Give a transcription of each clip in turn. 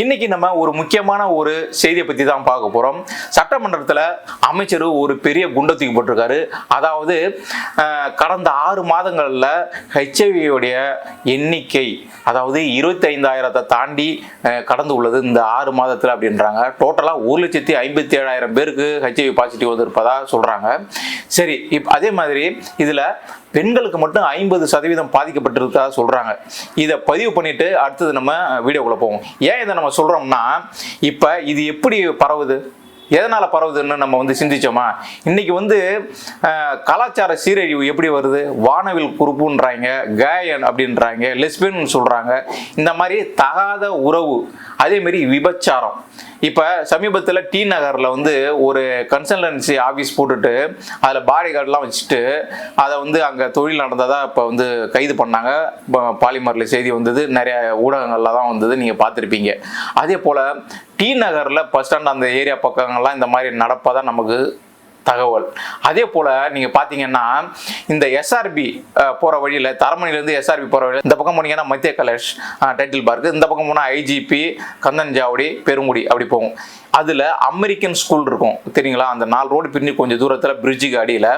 இன்னைக்கு நம்ம ஒரு முக்கியமான ஒரு செய்தியை பற்றி தான் பார்க்க போகிறோம் சட்டமன்றத்தில் அமைச்சர் ஒரு பெரிய குண்டை தூக்கி போட்டிருக்காரு. அதாவது கடந்த ஆறு மாதங்களில் ஹெச்ஐவியோடைய எண்ணிக்கை அதாவது இருபத்தைந்தாயிரத்தை தாண்டி கடந்து உள்ளது இந்த ஆறு மாதத்தில் அப்படின்றாங்க. டோட்டலாக ஒரு லட்சத்தி ஐம்பத்தி ஏழாயிரம் பேருக்கு ஹெச்ஐவி பாசிட்டிவ் வந்திருப்பதா சொல்கிறாங்க சரி இப் அதே மாதிரி இதில் பெண்களுக்கு மட்டும் ஐம்பது சதவீதம் பாதிக்கப்பட்டிருக்கா சொல்கிறாங்க இதை பதிவு பண்ணிவிட்டு அடுத்தது நம்ம வீடியோக்குள்ளே போவோம். ஏன் இதை நம்ம சொல்கிறோம்னா இப்போ இது எப்படி பரவுது? எதனால் பரவுதுன்னு நம்ம வந்து சிந்திச்சோமா? இன்றைக்கி வந்து கலாச்சார சீரழிவு எப்படி வருது? வானவில் குறுப்புன்றாங்க கேயன் அப்படின்றாங்க லெஸ்பின்னு சொல்கிறாங்க இந்த மாதிரி தகாத உறவு அதேமாரி விபச்சாரம். இப்போ சமீபத்தில் டி நகரில் வந்து ஒரு கன்சல்டன்சி ஆஃபீஸ் போட்டுட்டு அதில் பாடி கார்டெலாம் வச்சுட்டு அதை வந்து அங்கே தொழில் நடந்ததாக இப்போ வந்து கைது பண்ணாங்க. இப்போ பாலிமரில் செய்தி வந்தது. நிறைய ஊடகங்களில் தான் வந்தது. நீங்கள் பார்த்துருப்பீங்க. அதே போல் டி நகரில் பஸ் ஸ்டாண்ட் அந்த ஏரியா பக்கங்கள்லாம் இந்த மாதிரி நடப்பதாக நமக்கு தகவல். அதே போல் நீங்கள் பார்த்தீங்கன்னா இந்த எஸ்ஆர்பி போகிற வழியில் தரமணிலேருந்து எஸ்ஆர்பி போகிற வழியில் இந்த பக்கம் போனீங்கன்னா மத்திய கலேஷ் டைட்டில் பார்க்கு இந்த பக்கம் போனால் ஐஜிபி கந்தன் ஜாவடி பெருங்குடி அப்படி போகும். அதில் அமெரிக்கன் ஸ்கூல் இருக்கும். தெரியுங்களா? அந்த நாலு ரோடு பிரிஞ்சு கொஞ்சம் தூரத்தில் பிரிட்ஜுக்கு அடியில்.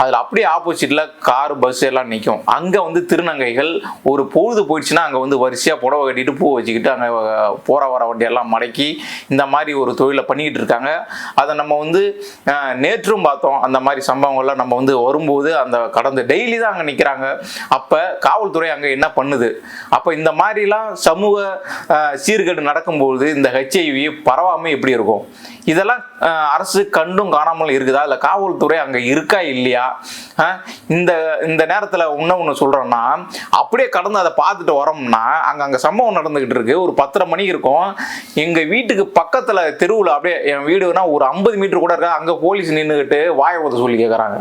அதில் அப்படியே ஆப்போசிட்டில் கார் பஸ் எல்லாம் நிற்கும் அங்கே வந்து திருநங்கைகள் ஒரு பொழுது போயிடுச்சுன்னா அங்கே வந்து வரிசையாக புடவை கட்டிட்டு பூ வச்சுக்கிட்டு அங்கே போகிற வர வண்டியெல்லாம் மடக்கி இந்த மாதிரி ஒரு தொழிலை பண்ணிக்கிட்டு இருக்காங்க. அதை நம்ம வந்து நேற்றும் நம்மளும் பார்த்தோம். அந்த மாதிரி சம்பவங்கள்லாம் நம்ம வந்து வரும்போது அந்த கடந்து டெய்லி தான் அங்கே நிற்கிறாங்க அப்போ காவல்துறை அங்கே என்ன பண்ணுது? அப்போ இந்த மாதிரிலாம் சமூக சீர்கேடு நடக்கும்போது இந்த ஹெச்ஐவி பரவாமல் எப்படி இருக்கும்? இதெல்லாம் அரசு கண்டும் காணாமல் இருக்குதா? இல்லை காவல்துறை அங்கே இருக்கா இல்லையா? இந்த இந்த நேரத்தில் இன்னும் ஒன்று சொல்கிறோன்னா அப்படியே கடந்து அதை பார்த்துட்டு வரோம்னா அங்கே அங்கே சம்பவம் நடந்துக்கிட்டு இருக்கு. ஒரு பத்தரை மணி இருக்கும். எங்கள் வீட்டுக்கு பக்கத்தில் தெருவில் அப்படியே என் வீடுனா ஒரு ஐம்பது மீட்டர் கூட இருக்கா? அங்கே போலீஸ் நின்று நின்றுக்கிட்டு வாயை ஊத சொல்லி கேட்குறாங்க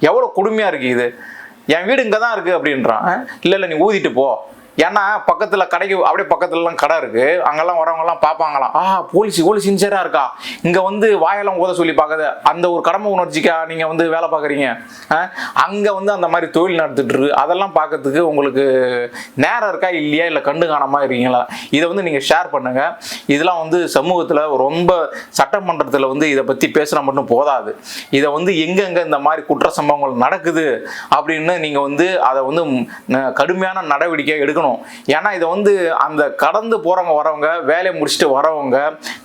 எவ்வளோ கொடுமையாக இருக்குது இது? என் வீடு இங்கே தான் இருக்குது அப்படின்றான் இல்லை இல்லை நீ ஊதிட்டு போ. ஏன்னா பக்கத்தில் கடைக்கு அப்படியே பக்கத்துலலாம் கடை இருக்குது அங்கெல்லாம் வரவங்கலாம் பார்ப்பாங்களாம். ஆ போலீஸ் இவ்வளோ சின்சியராக இருக்கா? இங்கே வந்து வாயெல்லாம் ஊத சொல்லி பார்க்குது. அந்த ஒரு கடமை உணர்ச்சிக்கா நீங்கள் வந்து வேலை பார்க்குறீங்க? அங்கே வந்து அந்த மாதிரி தொழில் நடத்திட்டு இருக்கு. அதெல்லாம் பார்க்கறதுக்கு உங்களுக்கு நேரம் இருக்கா இல்லையா? இல்லை கண்டு காணாமல் இருக்கீங்களா? இதை வந்து நீங்கள் ஷேர் பண்ணுங்கள் இதெல்லாம் வந்து சமூகத்தில் ரொம்ப சட்டமன்றத்தில் வந்து இதை பற்றி பேசுனா மட்டும் போதாது. இதை வந்து எங்கெங்கே இந்த மாதிரி குற்ற சம்பவங்கள் நடக்குது அப்படின்னு நீங்கள் வந்து அதை வந்து கடுமையான நடவடிக்கை எடுக்கணும். ஏன்னா இதை வந்து அந்த கடந்து போகிறவங்க வரவங்க வேலையை முடிச்சுட்டு வரவங்க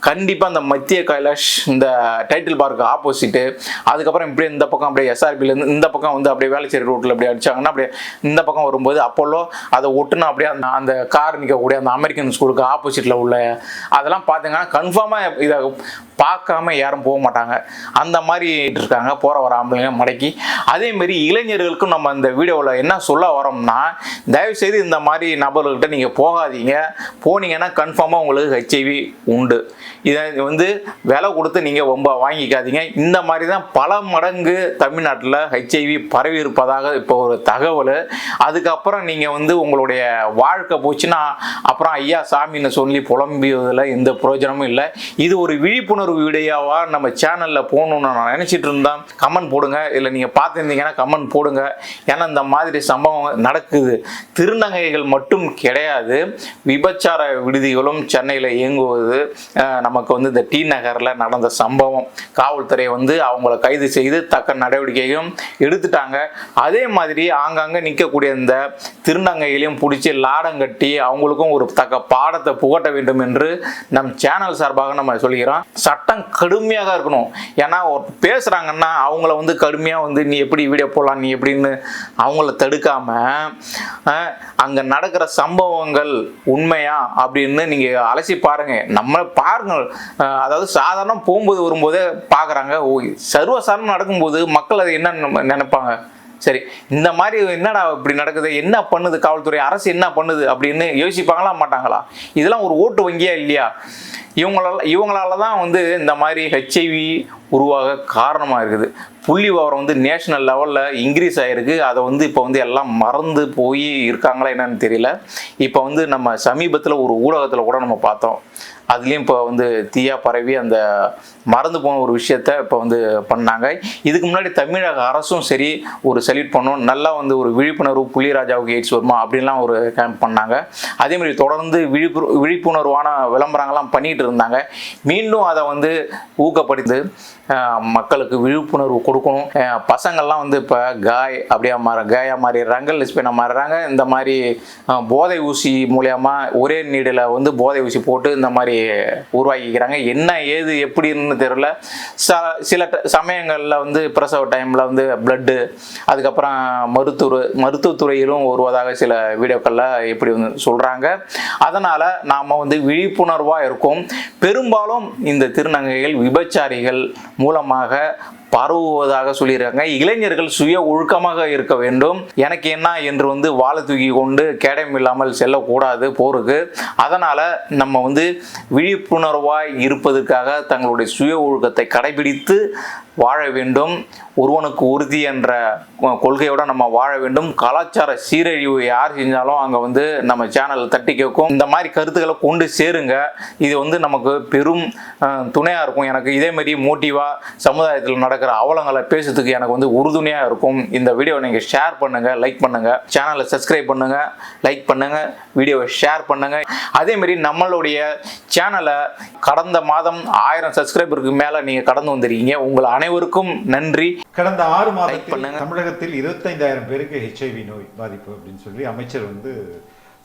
கண்டிப்பாக அந்த மத்திய கைலாஷ் இந்த டைட்டில் பார்க்கு ஆப்போசிட்டு அதுக்கப்புறம் இப்படியே இந்த பக்கம் அப்படியே எஸ்ஆர்பிலேருந்து இந்த பக்கம் வந்து அப்படியே வேலைச்சேரி ரூட்டில் அப்படியே அடிச்சாங்கன்னா அப்படியே இந்த பக்கம் வரும்போது அப்போல்லோ அதை ஒட்டுனா அப்படியே அந்த அந்த கார் நிற்கக்கூடிய அந்த அமெரிக்கன் ஸ்கூலுக்கு ஆப்போசிட்டில் உள்ள அதெல்லாம் பார்த்தீங்கன்னா கன்ஃபார்மாக இதை பார்க்காம யாரும் போக மாட்டாங்க. அந்த மாதிரி இருக்காங்க போகிற வர ஆம்பளைங்க மடக்கி. அதேமாரி இளைஞர்களுக்கும் நம்ம இந்த வீடியோவில் என்ன சொல்ல வரோம்னா தயவுசெய்து இந்த மாதிரி நபர்கள்கிட்ட நீங்கள் போகாதீங்க. போனீங்கன்னா கன்ஃபார்மாக உங்களுக்கு ஹெச்ஐவி உண்டு. இதை வந்து விலை கொடுத்து நீங்கள் ரொம்ப வாங்கிக்காதீங்க. இந்த மாதிரி தான் பல மடங்கு தமிழ்நாட்டில் ஹெச்ஐவி பரவி இருப்பதாக இப்போ ஒரு தகவல். அதுக்கப்புறம் நீங்கள் வந்து உங்களுடைய வாழ்க்கை போச்சுன்னா அப்புறம் ஐயா சாமின்னு சொல்லி புலம்பியதில் எந்த பிரயோஜனமும் இல்லை. இது ஒரு விழிப்புணர்வு வீடியோவாக நம்ம சேனலில் போகணுன்னு நான் நினச்சிட்டு இருந்தேன். கமெண்ட் போடுங்க. இல்லை நீங்கள் பார்த்துருந்தீங்கன்னா கமெண்ட் போடுங்க. ஏன்னா இந்த மாதிரி சம்பவம் நடக்குது. திருநங்கைகள் மட்டும் கிடையாது. விபச்சார விடுதிகளும் சென்னையில் இயங்குவது நமக்கு வந்து இந்த டி நகரில் நடந்த சம்பவம். காவல்துறை வந்து அவங்கள கைது செய்து தக்க நடவடிக்கையும் எடுத்துட்டாங்க. அதே மாதிரி ஆங்காங்கே நிற்கக்கூடிய இந்த திருநங்கைகளையும் பிடிச்சி லாடம் கட்டி அவங்களுக்கும் ஒரு தக்க பாடத்தை புகட்ட வேண்டும் என்று நம் சேனல் சார்பாக நம்ம சொல்லிக்கிறோம். சட்டம் கடுமையாக இருக்கணும். ஏன்னா ஒரு பேசுகிறாங்கன்னா அவங்கள வந்து கடுமையாக வந்து நீ எப்படி வீடியோ போடலாம்? நீ எப்படின்னு அவங்கள தடுக்காமல் அங்கே நட நடக்கிற சம்பவங்கள் உண்மையா அப்படின்னு நீங்க அலசி பாருங்க. நம்ம பாருங்க. அதாவது சாதாரண போகும்போது வரும்போதே பார்க்குறாங்க ஓ சர்வசாதாரணம் நடக்கும்போது மக்கள் அதை என்ன நினைப்பாங்க? சரி இந்த மாதிரி என்னடா இப்படி நடக்குது? என்ன பண்ணுது? காவல்துறை அரசு என்ன பண்ணுது? அப்படின்னு யோசிப்பாங்களா? மாட்டாங்களா? இதெல்லாம் ஒரு ஓட்டு வங்கியா இல்லையா? இவங்களால இவங்களால தான் வந்து இந்த மாதிரி ஹெச்ஐவி உருவாக காரணமாக இருக்குது. புள்ளி விவரம் வந்து நேஷனல் லெவலில் இன்க்ரீஸ் ஆகிருக்கு அதை வந்து இப்போ வந்து எல்லாம் மறந்து போய் இருக்காங்களா என்னன்னு தெரியல. இப்போ வந்து நம்ம சமீபத்தில் ஒரு ஊடகத்தில் கூட நம்ம பார்த்தோம். அதுலேயும் இப்போ வந்து தீயா பரவி அந்த மறந்து போன ஒரு விஷயத்த இப்போ வந்து பண்ணாங்க. இதுக்கு முன்னாடி தமிழக அரசும் சரி ஒரு செலிட் பண்ணோம். நல்லா வந்து ஒரு விழிப்புணர்வு புள்ளிராஜாவுக்கு எய்ட்ஸ் வருமா அப்படின்லாம் ஒரு கேம்ப் பண்ணாங்க. அதே மாதிரி தொடர்ந்து விழிப்பு விழிப்புணர்வான விளம்பரங்கள்லாம் பண்ணிகிட்டு இருந்தாங்க. மீண்டும் அதை வந்து ஊக்கப்படுத்தி மக்களுக்கு விழிப்புணர்வு கொடு கொடுக்கணும். பசங்கள்லாம் வந்து இப்போ காய் அப்படியே மாற காயா மாறிடுறாங்க லெஸ்பியனா மாறுறாங்க. இந்த மாதிரி போதை ஊசி மூலயமா ஒரே நீடில் வந்து போதை ஊசி போட்டு இந்த மாதிரி உருவாக்கிக்கிறாங்க. என்ன ஏது எப்படின்னு தெரியல. ச சில ட- சமயங்களில் வந்து பிரசவ டைமில் வந்து பிளட்டு அதுக்கப்புறம் மருத்துவ மருத்துவத்துறையிலும் வருவதாக சில வீடியோக்களில் எப்படி வந்து சொல்கிறாங்க அதனால் நாம் வந்து விழிப்புணர்வாக இருக்கும். பெரும்பாலும் இந்த திருநங்கைகள் விபச்சாரிகள் மூலமாக பரவுவதாக சொல்லியிருக்காங்க. இளைஞர்கள் சுய ஒழுக்கமாக இருக்க வேண்டும். எனக்கு என்ன என்று வந்து வாழை தூக்கி கொண்டு கேடயம் இல்லாமல் செல்லக்கூடாது போருக்கு. அதனால் நம்ம வந்து விழிப்புணர்வாய் இருப்பதற்காக தங்களுடைய சுய ஒழுக்கத்தை கடைபிடித்து வாழ வேண்டும். ஒருவனுக்கு உறுதி என்ற கொள்கையோட நம்ம வாழ வேண்டும். கலாச்சார சீரழிவு யார் செஞ்சாலும் அங்கே வந்து நம்ம சேனல் தட்டி கேட்கும் இந்த மாதிரி கருத்துக்களை கொண்டு சேருங்க. இது வந்து நமக்கு பெரும் துணையாக இருக்கும் எனக்கு. இதே மாதிரி மோட்டிவாக சமுதாயத்தில் நடக்கிற அவலங்களை பேசுறதுக்கு எனக்கு வந்து உறுதுணையாக இருக்கும். இந்த வீடியோவை நீங்கள் ஷேர் பண்ணுங்கள் லைக் பண்ணுங்கள் சேனலை சப்ஸ்கிரைப் பண்ணுங்கள் லைக் பண்ணுங்கள் வீடியோவை ஷேர் பண்ணுங்கள் அதே மாதிரி நம்மளுடைய சேனலை கடந்த மாதம் ஆயிரம் சப்ஸ்கிரைபருக்கு மேலே நீங்கள் கடந்து வந்திருக்கீங்க. உங்கள் அனைவருக்கும் நன்றி. கடந்த ஆறு பண்ணுங்க. தமிழகத்தில் இருபத்தைந்தாயிரம் பேருக்கு ஹெச்ஐவி நோய் பாதிப்பு அப்படின்னு சொல்லி அமைச்சர் வந்து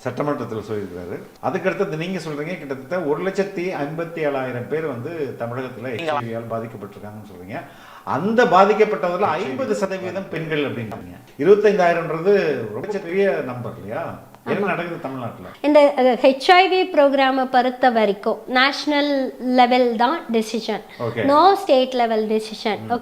சட்டமன்றத்தில் சொல்லியிருக்காரு அதுக்கடுத்தது நீங்க சொல்றீங்க கிட்டத்தட்ட ஒரு லட்சத்தி ஐம்பத்தி ஏழாயிரம் பேர் வந்து தமிழகத்துல ஹெச்ஐவியால் பாதிக்கப்பட்டிருக்காங்கன்னு சொல்றீங்க. அந்த பாதிக்கப்பட்டவர்கள் ஐம்பது சதவீதம் பெண்கள் அப்படின்றீங்க. இருபத்தைந்தாயிரம்ன்றது ரொம்ப பெரிய நம்பர் இல்லையா? என்ன நடக்குது தமிழ்நாட்டுல? இந்த ஹெச்ஐவி ப்ரோக்ராமை பொறுத்த வரைக்கும் நேஷ்னல் லெவல் தான் decision. No state level decision